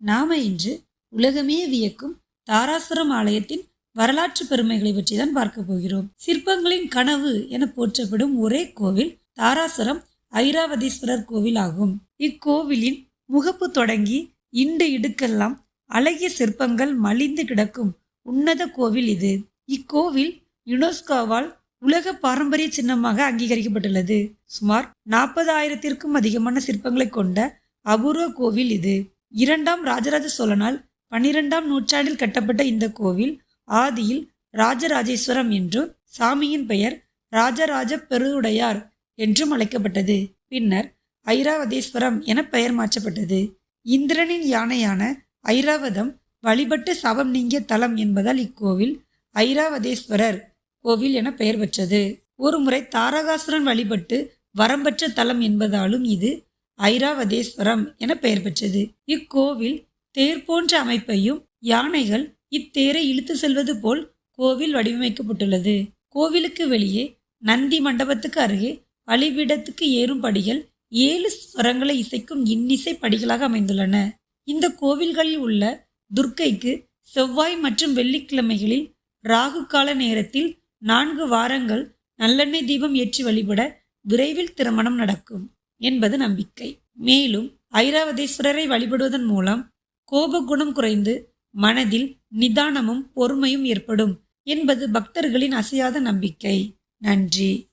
நாம இன்று உலகமே வியக்கும் தாராசுரம் ஆலயத்தின் வரலாற்று பெருமைகளை பற்றி தான் பார்க்க போகிறோம். சிற்பங்களின் கனவு என போற்றப்படும் ஒரே கோவில் தாராசுரம் ஐராவதீஸ்வரர் கோவில் ஆகும். இக்கோவிலின் முகப்பு தொடங்கி இண்டு இடுக்கெல்லாம் அழகிய சிற்பங்கள் மலிந்து கிடக்கும் உன்னத கோவில் இது. இக்கோவில் யுனெஸ்கோவால் உலக பாரம்பரிய சின்னமாக அங்கீகரிக்கப்பட்டுள்ளது. சுமார் நாற்பதாயிரத்திற்கும் அதிகமான சிற்பங்களை கொண்ட அபூர்வ கோவில் இது. இரண்டாம் ராஜராஜ சோழனால் பன்னிரெண்டாம் நூற்றாண்டில் கட்டப்பட்ட இந்த கோவில் ஆதியில் ராஜராஜேஸ்வரம் என்றும் சாமியின் பெயர் ராஜராஜ பெருவுடையார் என்றும் அழைக்கப்பட்டது. பின்னர் ஐராவதேஸ்வரம் என பெயர் மாற்றப்பட்டது. இந்திரனின் யானையான ஐராவதம் வழிபட்டு சவம் நீங்கிய தலம் என்பதால் இக்கோவில் ஐராவதேஸ்வரர் கோவில் என பெயர் பெற்றது. ஒருமுறை தாரகாசுரன் வழிபட்டு வரம்பற்ற தலம் என்பதாலும் இது ஐராவதேஸ்வரம் என பெயர் பெற்றது. இக்கோவில் தேர் போன்ற அமைப்பையும் யானைகள் இத்தேரை இழுத்து செல்வது போல் கோவில் வடிவமைக்கப்பட்டுள்ளது. கோவிலுக்கு வெளியே நந்தி மண்டபத்துக்கு அருகே பலிபீடத்துக்கு ஏறும் படிகள் ஏழு ஸ்வரங்களை இசைக்கும் இன்னிசை படிகளாக அமைந்துள்ளன. இந்த கோவில்களில் உள்ள துர்க்கைக்கு செவ்வாய் மற்றும் வெள்ளிக்கிழமைகளில் ராகு கால நேரத்தில் நான்கு வாரங்கள் நல்லெண்ணெய் தீபம் ஏற்றி வழிபட விரைவில் திருமணம் நடக்கும். என்பது நம்பிக்கை. மேலும் ஐராவதீஸ்வரரை வழிபடுவதன் மூலம் கோபகுணம் குறைந்து மனதில் நிதானமும் பொறுமையும் ஏற்படும் என்பது பக்தர்களின் அசையாத நம்பிக்கை. நன்றி.